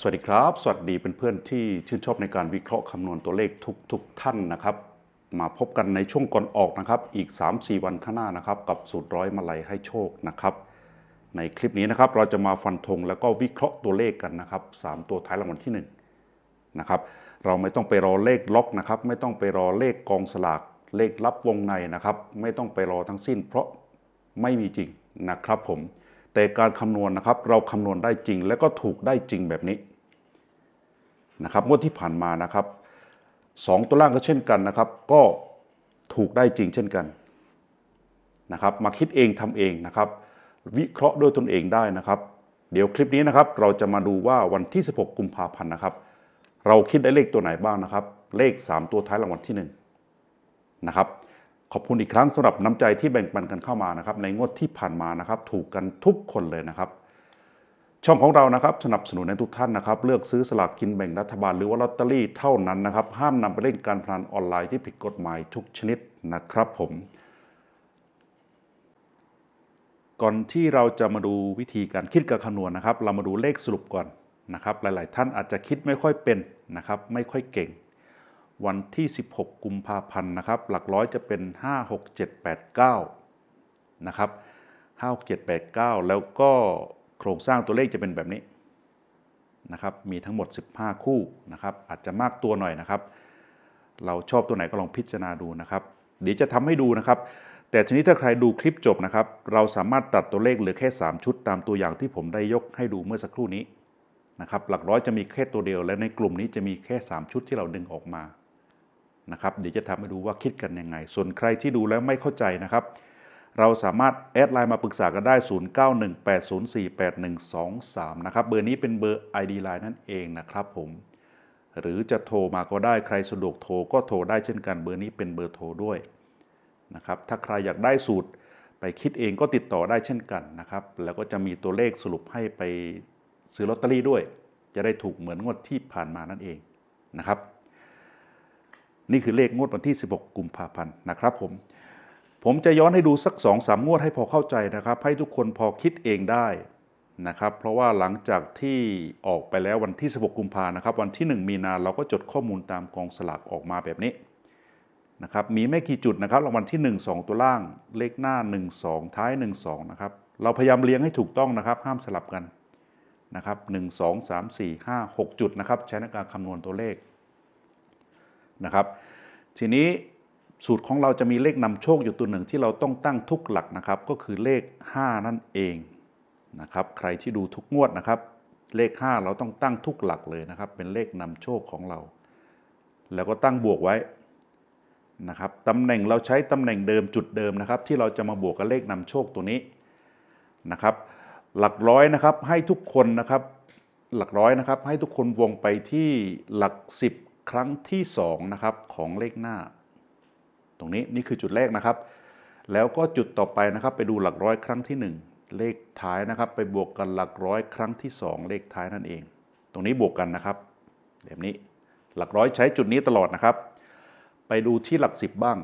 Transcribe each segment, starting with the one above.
สวัสดีครับ สวัสดีเป็นเพื่อนๆที่ชื่นชอบในการวิเคราะห์คำนวณตัวเลขทุกๆท่านนะครับ มาพบกันในช่วงก่อนออกนะครับ อีก 3-4 วันข้างหน้านะครับ กับสูตรร้อยมาลัยให้โชคนะครับ ในคลิปนี้นะครับ เราจะมาฟันธงแล้วก็วิเคราะห์ตัวเลขกันนะครับ 3 ตัวท้ายรางวัลที่1นะครับ เราไม่ต้องไปรอเลขล็อกนะครับ ไม่ต้องไปรอเลขกองสลาก เลขลับวงในนะครับ ไม่ต้องไปรอทั้งสิ้น เพราะไม่มีจริงนะครับผม แต่การคำนวณนะครับ เราคำนวณได้จริง และก็ถูกได้จริงแบบนี้นะครับงวดที่ผ่านมานะครับสองตัวล่างก็เช่นกันนะครับ ก็ถูกได้จริงเช่นกันนะครับ มาคิดเองทำเองนะครับ วิเคราะห์ด้วยตนเองได้นะครับ เดี๋ยวคลิปนี้นะครับ เราจะมาดูว่าวันที่ 16 กุมภาพันธ์นะครับ เราคิดได้เลขตัวไหนบ้างนะครับ เลข 3 ตัวท้ายรางวัลที่1นะครับ ขอบคุณอีกครั้งสำหรับน้ำใจที่แบ่งปันกันเข้ามานะครับในงวดที่ผ่านมานะครับ ถูกกันทุกคนเลยนะครับ ช่องของเรานะครับสนับสนุนให้ทุกท่านนะครับ เลือกซื้อสลากกินแบ่งรัฐบาลหรือว่าลอตเตอรี่เท่านั้นนะครับ ห้ามนำไปเล่นการพนันออนไลน์ที่ผิดกฎหมายทุกชนิดนะครับผม ก่อนที่เราจะมาดูวิธีการคิดการคำนวณนะครับ เรามาดูเลขสรุปก่อนนะครับ หลาย ๆ ท่านอาจจะคิดไม่ค่อยเป็นนะครับ ไม่ค่อยเก่ง วันที่ 16 กุมภาพันธ์นะครับ หลักร้อยจะเป็น 5 6 7 8 9 นะครับ 5 6 7 8 9 แล้วก็โครงสร้างตัวเลขจะเป็นแบบนี้นะครับ มีทั้งหมด 15 คู่นะครับ อาจจะมากตัวหน่อยนะครับ เราชอบตัวไหนก็ลองพิจารณาดูนะครับ เดี๋ยวจะทำให้ดูนะครับ แต่ทีนี้ถ้าใครดูคลิปจบนะครับ เราสามารถตัดตัวเลขเหลือแค่ 3 ชุดตามตัวอย่างที่ผมได้ยกให้ดูเมื่อสักครู่นี้นะครับ หลักร้อยจะมีแค่ตัวเดียว และในกลุ่มนี้จะมีแค่ 3 ชุดที่เราดึงออกมา นะครับ เดี๋ยวจะทำให้ดูว่าคิดกันยังไง ส่วนใครที่ดูแล้วไม่เข้าใจนะครับ เราสามารถแอดไลน์มาปรึกษากันได้ 0918048123 นะครับ เบอร์นี้เป็นเบอร์ ID Line นั่นเองนะครับผม หรือจะโทรมาก็ได้ ใครสะดวกโทรก็โทรได้เช่นกัน เบอร์นี้เป็นเบอร์โทรด้วยนะครับ ถ้าใครอยากได้สูตรไปคิดเองก็ติดต่อได้เช่นกันนะครับ แล้วก็จะมีตัวเลขสรุปให้ไปซื้อลอตเตอรี่ด้วย จะได้ถูกเหมือนงวดที่ผ่านมานั่นเองนะครับ นี่คือเลขงวดวันที่ 16 กุมภาพันธ์นะครับผม ผมจะย้อนให้ดูสักสองสามงวดให้พอเข้าใจนะครับ ให้ทุกคนพอคิดเองได้นะครับ เพราะว่าหลังจากที่ออกไปแล้ววันที่ 16 กุมภานะครับ วันที่ 1 มีนาเราก็จดข้อมูลตามกองสลากออกมาแบบนี้นะครับ มีไม่กี่จุดนะครับรางวัลที่ 1 2 ตัวล่าง เลขหน้า 1 2 ท้าย 1 2 นะครับ เราพยายามเลี้ยงให้ถูกต้องนะครับ ห้ามสลับกันนะครับ 1 2 3 4 5 6 จุดนะครับ ใช้ในการคำนวณตัวเลข นะครับ ทีนี้สูตรของเราจะมีเลขนำโชคอยู่ตัวหนึ่งที่เราต้องตั้งทุกหลักนะครับ ก็คือเลข 5 นั่นเองนะครับ ใครที่ดูทุกงวดนะครับ เลข 5 เราต้องตั้งทุกหลักเลยนะครับ เป็นเลขนำโชคของเรา แล้วก็ตั้งบวกไว้นะครับตำแหน่งเราใช้ตำแหน่งเดิมจุดเดิมนะครับ ที่เราจะมาบวกกับเลขนำโชคตัวนี้นะครับ หลักร้อยนะครับให้ทุกคนนะครับ หลักร้อยนะครับ ให้ทุกคนวงไปที่หลัก 10 ครั้งที่2นะครับของเลขหน้า ตรงนี้นี่คือจุดแรกนะครับ แล้วก็จุดต่อไปนะครับ ไปดูหลักร้อยครั้งที่ 1 เลขท้ายนะครับ ไปบวกกันหลักร้อยครั้งที่ 2 เลขท้ายนั่นเอง ตรงนี้บวกกันนะครับแบบนี้หลักร้อยใช้จุดนี้ตลอดนะครับ ไปดูที่หลักสิบบ้าง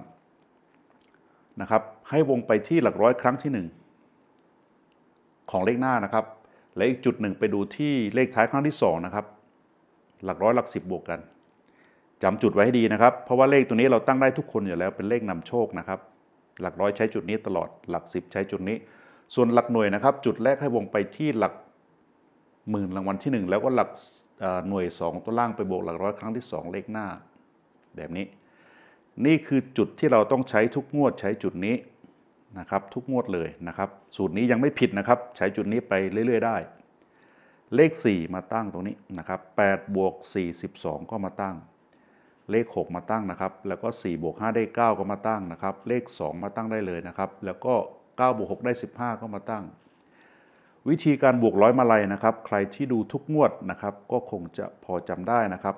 นะครับ ให้วงไปที่หลักร้อยครั้งที่ 1 ของเลขหน้านะครับ และอีกจุดหนึ่งไปดูที่เลขท้ายครั้งที่2นะครับ หลักร้อยหลักสิบบวกกัน จำจุดไว้ให้ดีนะครับ เพราะว่าเลขตัวนี้เราตั้งได้ทุกคนอยู่แล้วเป็นเลขนำโชคนะครับ หลักร้อยใช้จุดนี้ตลอดหลักสิบใช้จุดนี้ ส่วนหลักหน่วยนะครับ จุดแรกให้วงไปที่หลักหมื่นรางวัลที่ 1 แล้วก็หลักหน่วย 2 ตัวล่างไปบวกหลักร้อยครั้งที่ 2 เลขหน้า แบบนี้ นี่คือจุดที่เราต้องใช้ทุกงวดใช้จุดนี้นะครับ ทุกงวดเลยนะครับ สูตรนี้ยังไม่ผิดนะครับ ใช้จุดนี้ไปเรื่อย ๆ ได้ เลข 4 มาตั้งตรงนี้นะครับ8บวก42 ก็มาตั้ง เลข 6 มาตั้งนะครับ แล้วก็4บวก5ได้ 9 ก็มาตั้งนะครับ เลข 2 มาตั้งได้เลยนะครับ แล้วก็9บวก6ได้ 15 ก็มาตั้ง วิธีการบวกร้อยมาลัยนะครับ ใครที่ดูทุกงวดนะครับ ก็คงจะพอจำได้นะครับ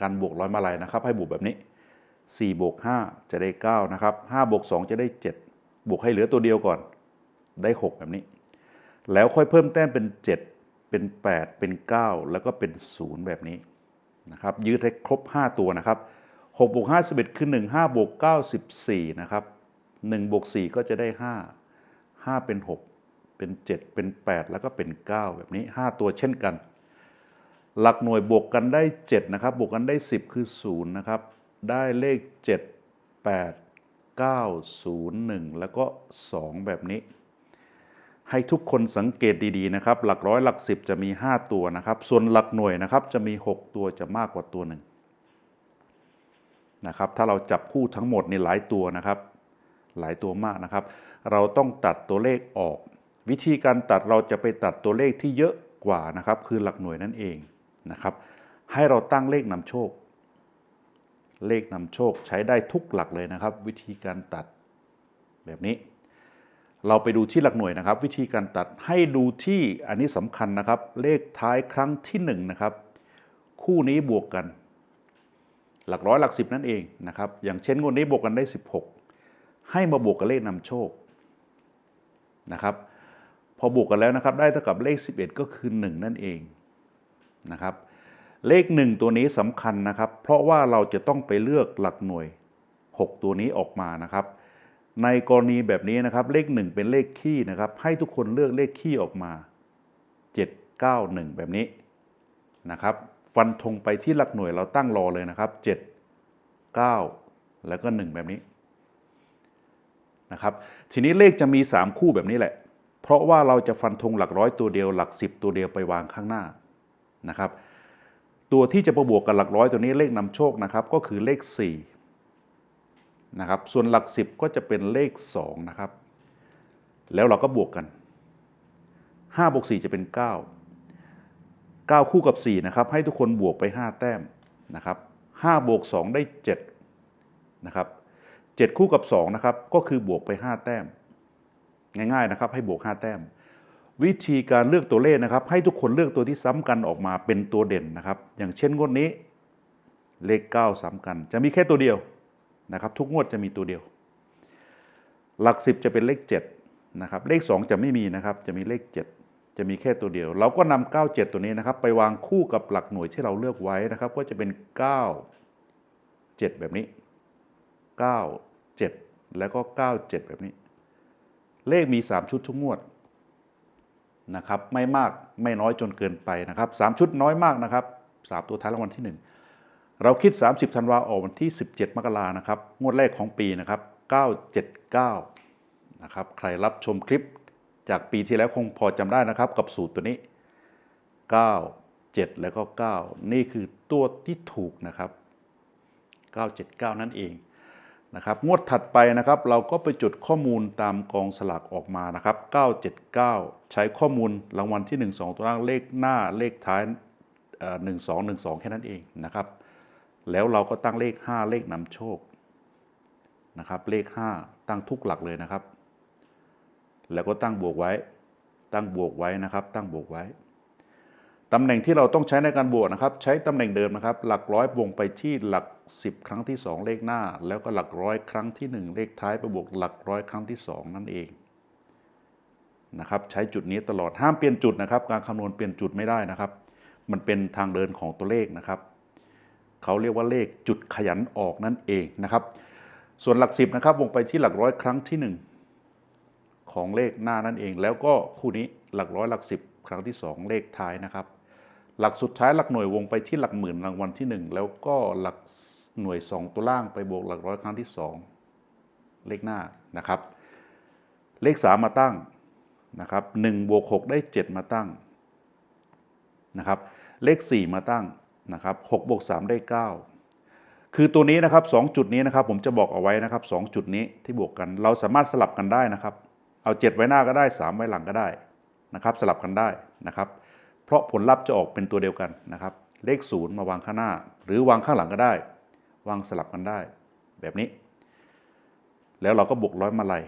การบวกร้อยมาลัยนะครับ ให้บวกแบบนี้4บวก5จะได้9นะครับ5บวก2จะได้ 7 บวกให้เหลือตัวเดียวก่อน ได้ 6 แบบนี้ แล้วค่อยเพิ่มแต้มเป็น 7 เป็น 8 เป็น 9 แล้วก็เป็น 0 แบบนี้ นะครับยืดให้ครบ 5 ตัวนะครับ6บวก5 11 คือ 1 5บวก9 14 นะครับ1บวก4ก็จะได้ 5 5 เป็น 6 เป็น 7 เป็น 8 แล้วก็เป็น 9 แบบนี้ 5 ตัวเช่นกัน หลักหน่วยบวกกันได้ 7 นะครับ บวกกันได้ 10 คือ 0 นะครับ ได้เลข 7 8 9 0 1 แล้วก็ 2 แบบนี้ ให้ทุกคนสังเกตดีๆนะครับ หลักร้อยหลักสิบจะมี 5 ตัวนะครับ ส่วนหลักหน่วยนะครับจะมี 6 ตัวจะมากกว่าตัวหนึ่งนะครับ ถ้าเราจับคู่ทั้งหมดนี่หลายตัวนะครับ หลายตัวมากนะครับ เราต้องตัดตัวเลขออก วิธีการตัดเราจะไปตัดตัวเลขที่เยอะกว่านะครับ คือหลักหน่วยนั่นเองนะครับ ให้เราตั้งเลขนำโชค เลขนำโชคใช้ได้ทุกหลักเลยนะครับ วิธีการตัดแบบนี้ เราไปดูที่หลักหน่วยนะครับ วิธีการตัดให้ดูที่อันนี้สำคัญนะครับ เลขท้ายครั้งที่1นนะครับ คู่นี้บวกกัน หลักร้อยหลักสิบนั่นเองนะครับ อย่างเช่นงวดนี้บวกกันได้ 16 ให้มาบวกกับเลขนำโชคนะครับ พอบวกกันแล้วนะครับ ได้เท่ากับเลข 11 ก็คือ 1 นั่นเองนะครับ เลข 1 ตัวนี้สำคัญนะครับ เพราะว่าเราจะต้องไปเลือกหลักหน่วย 6 ตัวนี้ออกมานะครับ ในกรณีแบบนี้นะครับ เลข1เป็นเลขคี่นะครับ ให้ทุกคนเลือกเลขคี่ออกมา 7 9 1 แบบนี้นะครับ ฟันธงไปที่หลักหน่วยเราตั้งรอเลยนะครับ 7 9 แล้วก็ 1 แบบนี้นะครับ ทีนี้เลขจะมี 3 คู่แบบนี้แหละ เพราะว่าเราจะฟันธงหลักร้อยตัวเดียวหลัก 10 ตัวเดียวไปวางข้างหน้านะครับ ตัวที่จะประบวกกับหลักร้อยตัวนี้เลขนำโชคนะครับ ก็คือเลข 4 นะครับ ส่วนหลัก 10 ก็จะเป็นเลข 2 นะครับ แล้วเราก็บวกกัน5บวก4จะเป็น 9 9 คู่กับ 4 นะครับ ให้ทุกคนบวกไป 5 แต้มนะครับ5บวก2ได้ 7 นะครับ 7 คู่กับ 2 นะครับ ก็คือบวกไป 5 แต้ม ง่ายๆนะครับ ให้บวก 5 แต้ม วิธีการเลือกตัวเลขนะครับ ให้ทุกคนเลือกตัวที่ซ้ำกันออกมาเป็นตัวเด่นนะครับ อย่างเช่นงวดนี้เลข 9 ซ้ำกัน จะมีแค่ตัวเดียว นะครับทุกงวดจะมีตัวเดียว หลัก 10 จะเป็นเลข7นะครับเลข 2 จะไม่มีนะครับจะมีเลข 7 จะมีแค่ตัวเดียว เราก็นำ9 7 ตัวนี้นะครับไปวางคู่กับหลักหน่วยที่เราเลือกไว้นะครับ ก็จะเป็น 9 7 แบบนี้ 9 7 แล้วก็ 9 7 แบบนี้ เลขมี 3 ชุดทุกงวดนะครับไม่มากไม่น้อยจนเกินไปนะครับ 3 ชุดน้อยมากนะครับ 3 ตัวท้ายรางวัลที่ 1 เราคิด 30ธันวาออกวันที่ 17 มกรานะครับ งวดแรกของปีนะครับ 979 นะครับ ใครรับชมคลิปจากปีที่แล้วคงพอจำได้นะครับ กับสูตรตัวนี้ 9 7 แล้วก็ 9 นี่คือตัวที่ถูกนะครับ 979 นั่นเองนะครับงวดถัดไปนะครับ เราก็ไปจุดข้อมูลตามกองสลากออกมานะครับ 979 ใช้ข้อมูลรางวัลที่ 1 2 ตัวล่างเลขหน้าเลขท้ายหนึ่งสองหนึ่งสองแค่นั้นเองนะครับ แล้วเราก็ตั้งเลข 5 เลขนำโชคนะครับ เลข 5 ตั้งทุกหลักเลยนะครับ แล้วก็ตั้งบวกไว้ ตั้งบวกไว้นะครับ ตั้งบวกไว้ตำแหน่งที่เราต้องใช้ในการบวกนะครับ ใช้ตำแหน่งเดิมนะครับ หลักร้อยวงไปที่หลัก 10 ครั้งที่ 2 เลขหน้า แล้วก็หลักร้อยครั้งที่ 1 เลขท้ายไปบวกหลักร้อยครั้งที่ 2 นั่นเองนะครับ ใช้จุดนี้ตลอดห้ามเปลี่ยนจุดนะครับ การคำนวณเปลี่ยนจุดไม่ได้นะครับ มันเป็นทางเดินของตัวเลขนะครับ เขาเรียกว่าเลขจุดขยันออกนั่นเองนะครับ ส่วนหลักสิบนะครับวงไปที่หลักร้อยครั้งที่ 1 ของเลขหน้านั่นเอง แล้วก็คู่นี้หลักร้อยหลักสิบครั้งที่ 2 เลขท้ายนะครับ หลักสุดท้ายหลักหน่วยวงไปที่หลักหมื่นรางวัลที่ 1 แล้วก็หลักหน่วย 2 ตัวล่างไปบวกหลักร้อยครั้งที่ 2 เลขหน้านะครับ เลข 3 มาตั้งนะครับ1บวก6ได้ 7 มาตั้งนะครับ เลข 4 มาตั้ง นะครับ6บวก3ได้ 9 คือตัวนี้นะครับ2จุดนี้นะครับ ผมจะบอกเอาไว้นะครับ2จุดนี้ที่บวกกัน เราสามารถสลับกันได้นะครับ เอา 7 ไว้หน้าก็ได้ 3 ไว้หลังก็ได้นะครับ สลับกันได้นะครับ เพราะผลลัพธ์จะออกเป็นตัวเดียวกันนะครับ เลขศูนย์มาวางข้างหน้า หรือวางข้างหลังก็ได้ วางสลับกันได้ แบบนี้ แล้วเราก็บวกร้อยมาลัย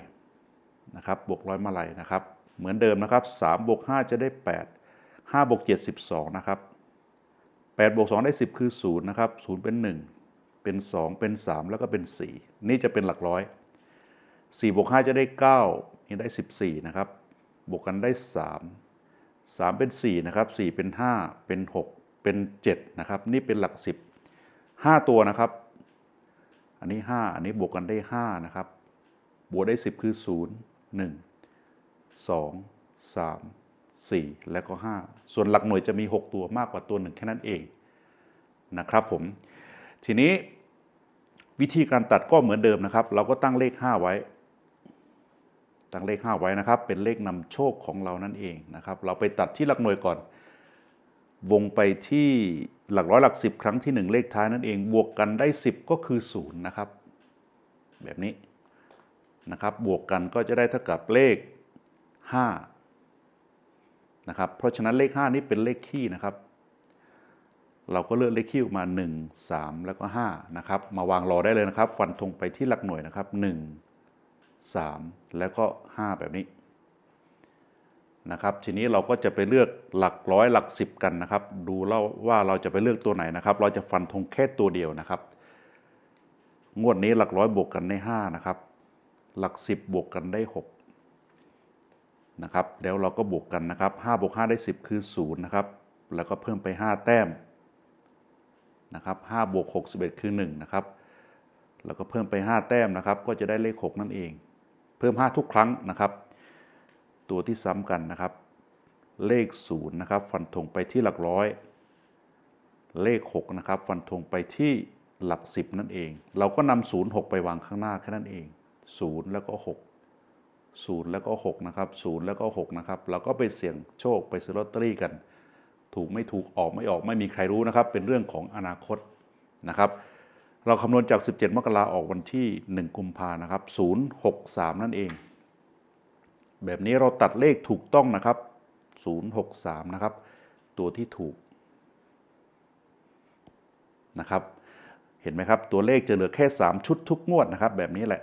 นะครับ บวกร้อยมาลัยนะครับ เหมือนเดิมนะครับ3บวก5จะได้ 8 5บวก7 12นะครับ 8บวก2ได้ 10 คือ 0 นะครับ 0 เป็น 1 เป็น 2 เป็น 3 แล้วก็เป็น 4 นี่จะเป็นหลักร้อย 4บวก5จะได้ 9 นี่ได้ 14 นะครับ บวกกันได้3สามเป็นสี่นะครับสี่เป็นห้าเป็นหกเป็นเจ็ดนะครับ นี่เป็นหลักสิบห้าตัวนะครับ อันนี้ห้าอันนี้บวกกันได้ห้านะครับ บวกได้สิบคือศูนย์หนึ่งสองสาม 4 และก็ 5 ส่วนหลักหน่วยจะมี 6 ตัวมากกว่าตัวหนึ่งแค่นั้นเองนะครับผมทีนี้วิธีการตัดก็เหมือนเดิมนะครับ เราก็ตั้งเลข 5 ไว้ ตั้งเลข 5 ไว้นะครับ เป็นเลขนำโชคของเรานั่นเองนะครับ เราไปตัดที่หลักหน่วยก่อน วงไปที่หลักร้อยหลักสิบครั้งที่ 1 เลขท้ายนั่นเอง บวกกันได้ 10 ก็คือ0นะครับแบบนี้นะครับ บวกกันก็จะได้เท่ากับเลข 5 นะครับ เพราะฉะนั้นเลข 5 นี้เป็นเลขคี่นะครับ เราก็เลือกเลขคี่ออกมา 1 3 แล้วก็5นะครับ มาวางรอได้เลยนะครับ ฟันธงไปที่หลักหน่วยนะครับ 1 3 แล้วก็ 5 แบบนี้นะครับ ทีนี้เราก็จะไปเลือกหลักร้อยหลักสิบกันนะครับ ดูเล่าว่าเราจะไปเลือกตัวไหนนะครับ เราจะฟันธงแค่ตัวเดียวนะครับ งวดนี้หลักร้อยบวกกันได้ 5 นะครับ หลักสิบบวกกันได้ 6 นะครับ แล้วเราก็บวกกันนะครับ5บวก5ได้ 10 คือ 0 นะครับ แล้วก็เพิ่มไป 5 แต้มนะครับ5บวก6 11 คือ 1 นะครับ แล้วก็เพิ่มไป 5 แต้มนะครับ ก็จะได้เลข 6 นั่นเอง เพิ่ม 5 ทุกครั้งนะครับ ตัวที่ซ้ำกันนะครับ เลข 0 นะครับ ฟันธงไปที่หลักร้อย เลข 6 นะครับ ฟันธงไปที่หลัก 10 นั่นเอง เราก็นำ0 6 ไปวางข้างหน้าแค่นั้นเอง 0 แล้วก็ 6 0แล้วก็6นะครับ0แล้วก็6นะครับเราก็ไปเสี่ยงโชคไปซื้อลอตเตอรี่กัน ถูกไม่ถูกออกไม่ออกไม่มีใครรู้นะครับ เป็นเรื่องของอนาคตนะครับ เราคำนวณจาก 17 มกราออกวันที่ 1 กุมภานะครับ 063 นั่นเอง แบบนี้เราตัดเลขถูกต้องนะครับ 063 นะครับ ตัวที่ถูกนะครับ เห็นไหมครับ ตัวเลขจะเหลือแค่ 3 ชุดทุกงวดนะครับ แบบนี้แหละ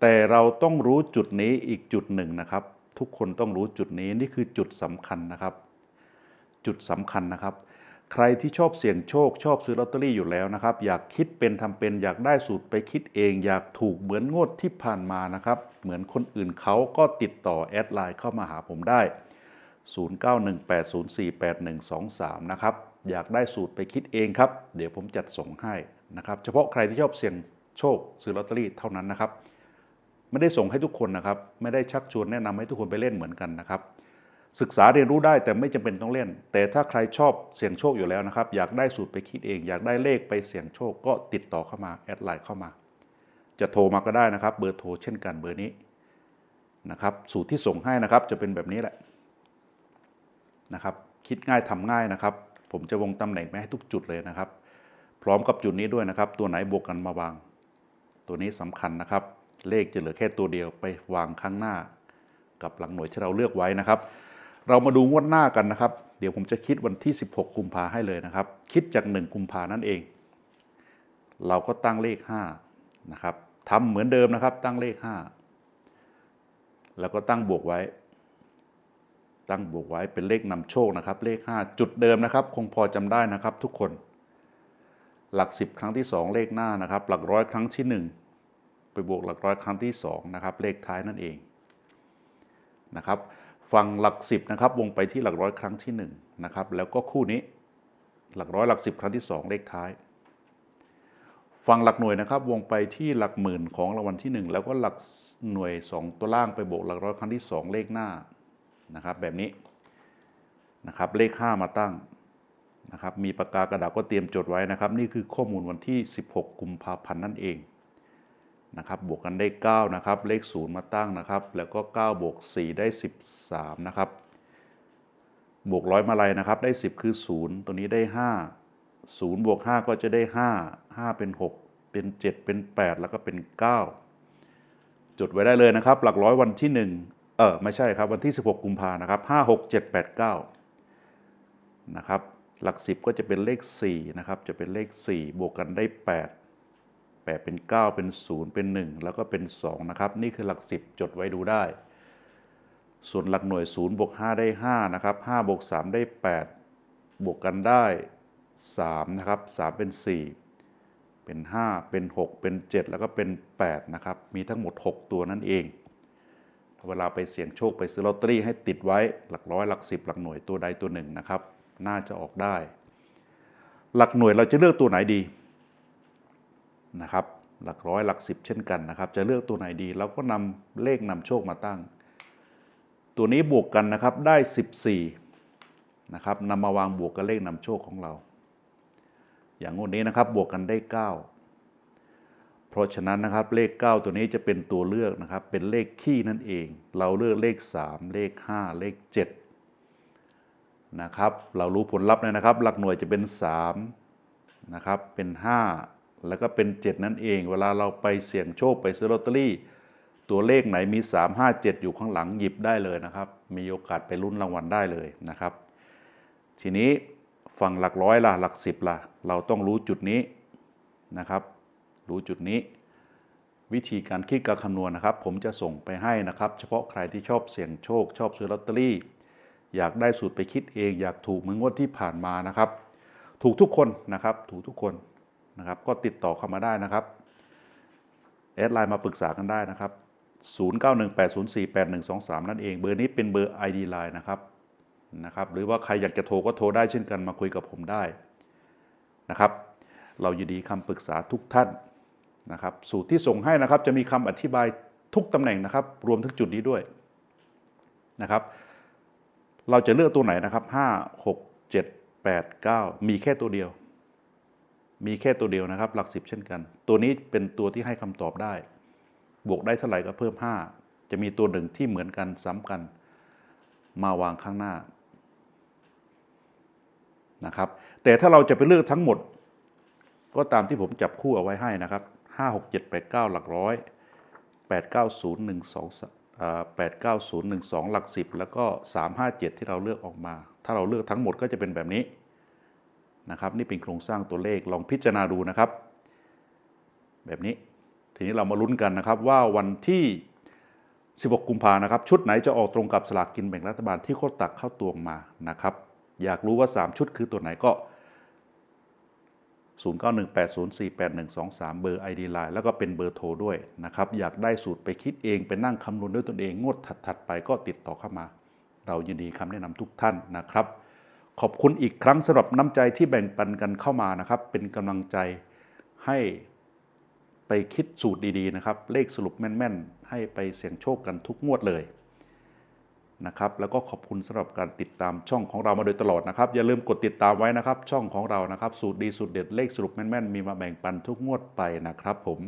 แต่เราต้องรู้จุดนี้อีกจุดหนึ่งนะครับ ทุกคนต้องรู้จุดนี้นี่คือจุดสำคัญนะครับ จุดสำคัญนะครับ ใครที่ชอบเสี่ยงโชคชอบซื้อลอตเตอรี่อยู่แล้วนะครับ อยากคิดเป็นทำเป็นอยากได้สูตรไปคิดเอง อยากถูกเหมือนงวดที่ผ่านมานะครับ เหมือนคนอื่นเขาก็ติดต่อแอดไลน์เข้ามาหาผมได้ 0918048123 นะครับอยากได้สูตรไปคิดเองครับ เดี๋ยวผมจัดส่งให้นะครับ เฉพาะใครที่ชอบเสี่ยงโชคซื้อลอตเตอรี่เท่านั้นนะครับ ไม่ได้ส่งให้ทุกคนนะครับ ไม่ได้ชักชวนแนะนำให้ทุกคนไปเล่นเหมือนกันนะครับ ศึกษาเรียนรู้ได้แต่ไม่จำเป็นต้องเล่น แต่ถ้าใครชอบเสี่ยงโชคอยู่แล้วนะครับ อยากได้สูตรไปคิดเอง อยากได้เลขไปเสี่ยงโชคก็ติดต่อเข้ามาแอดไลน์เข้ามา จะโทรมาก็ได้นะครับ เบอร์โทรเช่นกันเบอร์นี้นะครับ สูตรที่ส่งให้นะครับ จะเป็นแบบนี้แหละนะครับ คิดง่ายทำง่ายนะครับ ผมจะวงตำแหน่งไปให้ทุกจุดเลยนะครับ พร้อมกับจุดนี้ด้วยนะครับ ตัวไหนบวกกันมาวาง ตัวนี้สำคัญนะครับ เลขจะเหลือแค่ตัวเดียวไปวางข้างหน้า กับหลังหน่วยที่เราเลือกไว้นะครับ เรามาดูงวดหน้ากันนะครับ เดี๋ยวผมจะคิดวันที่ 16 กุมภาให้เลยนะครับ คิดจาก 1 กุมภานั่นเอง เราก็ตั้งเลข5นะครับทำเหมือนเดิมนะครับ ตั้งเลข 5 แล้วก็ตั้งบวกไว้ ตั้งบวกไว้เป็นเลขนำโชคนะครับ เลข 5 จุดเดิมนะครับ คงพอจำได้นะครับ ทุกคน หลัก 10 ครั้งที่ 2 เลขหน้านะครับ หลักร้อยครั้งที่ 1 บวกหลักร้อยครั้งที่2นะครับเลขท้ายนั่นเองนะครับฝั่งหลัก 10นะครับวงไปที่หลักร้อยครั้งที่1นะครับแล้วก็คู่นี้หลักร้อยหลัก 10 ครั้งที่ 2 เลขท้าย ฝั่งหลักหน่วยนะครับวงไปที่หลักหมื่นของรางวัลที่ 1 แล้วก็หลักหน่วย 2 ตัวล่างไปบวกหลักร้อยครั้งที่ 2 เลขหน้านะครับแบบนี้นะครับเลข 5 มาตั้งนะครับมีปากกากระดาษก็เตรียมจดไว้นะครับ นี่คือข้อมูลวันที่ 16 กุมภาพันธ์นั่นเอง นะครับบวกกันได้9นะครับเลข 0 มาตั้งนะครับ แล้วก็9บวก4ได้ 13นะครับบวกร้อยมาลัยนะครับได้ 10 คือ 0 ตัวนี้ได้ 5 0บวก5ก็จะได้ 5 5 เป็น 6 เป็น 7 เป็น 8 แล้วก็เป็น 9 จดไว้ได้เลยนะครับ หลักร้อยวันที่ 1 เออไม่ใช่ครับวันที่ 16 กุมภานะครับ 5 6 7 8 9นะครับหลัก 10 ก็จะเป็นเลข4นะครับจะเป็นเลข 4 บวกกันได้ 8 8 เป็น 9 เป็น 0 เป็น 1 แล้วก็เป็น 2 นะครับ นี่คือหลัก 10 จดไว้ดูได้ ส่วนหลักหน่วย 0 บวก 5 ได้ 5 นะครับ 5 บวก 3 ได้ 8 บวกกันได้ 3 นะครับ 3 เป็น 4 เป็น 5 เป็น 6 เป็น 7 แล้วก็เป็น 8 นะครับ มีทั้งหมด 6 ตัวนั่นเอง เวลาไปเสี่ยงโชคไปซื้อลอตเตอรี่ให้ติดไว้หลักร้อยหลักสิบหลักหน่วยตัวใดตัวหนึ่งนะครับ น่าจะออกได้ หลักหน่วยเราจะเลือกตัวไหนดี นะครับ หลักร้อยหลักสิบเช่นกันนะครับ จะเลือกตัวไหนดีเราก็นำเลขนำโชคมาตั้ง ตัวนี้บวกกันนะครับได้ 14นะครับนำมาวางบวกกับเลขนำโชคของเรา อย่างงวดนี้นะครับบวกกันได้ 9 เพราะฉะนั้นนะครับเลข 9 ตัวนี้จะเป็นตัวเลือกนะครับ เป็นเลขขี้นั่นเอง เราเลือกเลข 3 เลข 5 เลข 7นะครับ เรารู้ผลลัพธ์เลยนะครับ หลักหน่วยจะเป็น 3 นะครับ เป็น 5 แล้วก็เป็น 7 นั่นเอง เวลาเราไปเสี่ยงโชคไปซื้อลอตเตอรี่ ตัวเลขไหนมี 3 5 7 อยู่ข้างหลังหยิบได้เลยนะครับ มีโอกาสไปลุ้นรางวัลได้เลยนะครับ ทีนี้ฝั่งหลักร้อยล่ะหลักสิบล่ะ เราต้องรู้จุดนี้นะครับ รู้จุดนี้ วิธีการคิดการคำนวณนะครับ ผมจะส่งไปให้นะครับ เฉพาะใครที่ชอบเสี่ยงโชค ชอบซื้อลอตเตอรี่ อยากได้สูตรไปคิดเอง อยากถูกเหมือนงวดที่ผ่านมานะครับ ถูกทุกคนนะครับ ถูกทุกคน นะครับ ก็ติดต่อเข้ามาได้นะครับแอดไลน์มาปรึกษากันได้นะครับ 0918048123 นั่นเอง เบอร์นี้เป็นเบอร์ ID Line นะครับนะครับ หรือว่าใครอยากจะโทรก็โทรได้เช่นกันมาคุยกับผมได้นะครับ เรายินดีคำปรึกษาทุกท่านนะครับ สูตรที่ส่งให้นะครับ จะมีคำอธิบายทุกตำแหน่งนะครับ รวมทั้งจุดนี้ด้วยนะครับ เราจะเลือกตัวไหนนะครับ 5 6 7 8 9 มีแค่ตัวเดียว มีแค่ตัวเดียวนะครับ หลักสิบเช่นกัน ตัวนี้เป็นตัวที่ให้คำตอบได้ บวกได้เท่าไหร่ก็เพิ่ม 5 จะมีตัวหนึ่งที่เหมือนกันซ้ำกัน มาวางข้างหน้านะครับ แต่ถ้าเราจะไปเลือกทั้งหมด ก็ตามที่ผมจับคู่เอาไว้ให้นะครับ 5 6 7 8 9 หลักร้อย8 9 0 1 2อ่า8 9 0 1 2 หลักสิบแล้วก็ 3 5 7 ที่เราเลือกออกมา ถ้าเราเลือกทั้งหมดก็จะเป็นแบบนี้ นะครับ นี่เป็นโครงสร้างตัวเลขลองพิจารณาดูนะครับ แบบนี้ทีนี้เรามาลุ้นกันนะครับว่าวันที่ 16 กุมภานะครับ ชุดไหนจะออกตรงกับสลากกินแบ่งรัฐบาลที่โคตรตักเข้าตวงมานะครับ อยากรู้ว่า 3 ชุดคือตัวไหนก็ 0918048123 เบอร์ ID Line แล้วก็เป็นเบอร์โทรด้วยนะครับ อยากได้สูตรไปคิดเองไปนั่งคำนวณด้วยตนเองงวดถัดๆไปก็ติดต่อเข้ามา เรายินดีคำแนะนำทุกท่านนะครับ ขอบคุณอีกครั้งสำหรับน้ำใจที่แบ่งปันกันเข้ามานะครับ เป็นกำลังใจให้ไปคิดสูตรดีๆนะครับ เลขสรุปแม่นๆ ให้ไปเสี่ยงโชคกันทุกงวดเลยนะครับ แล้วก็ขอบคุณสำหรับการติดตามช่องของเรามาโดยตลอดนะครับ อย่าลืมกดติดตามไว้นะครับ ช่องของเรานะครับ สูตรดีสูตรเด็ดเลขสรุปแม่นๆ มีมาแบ่งปันทุกงวดไปนะครับ ผม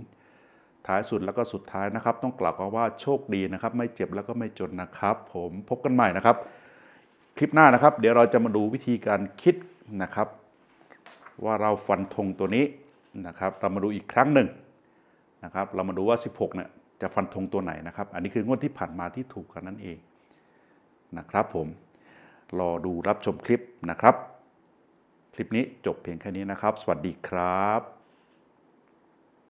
ท้ายสุดแล้วก็สุดท้ายนะครับ ต้องกล่าวว่าโชคดีนะครับ ไม่เจ็บแล้วก็ไม่จนนะครับ ผมพบกันใหม่นะครับ ลิปหน้านะครับ เดี๋ยวเราจะมาดูวิธีการคิดนะครับ ว่าเราฟันธงตัวนี้นะครับ เรามาดูอีกครั้งหนึ่งนะครับ เรามาดูว่า 16เนี่ยจะฟันธงตัวไหนนะครับ อันนี้คืองวดที่ผ่านมาที่ถูกกันนั่นเองนะครับ ผมรอดูรับชมคลิปนะครับ คลิปนี้จบเพียงแค่นี้นะครับ สวัสดีครับ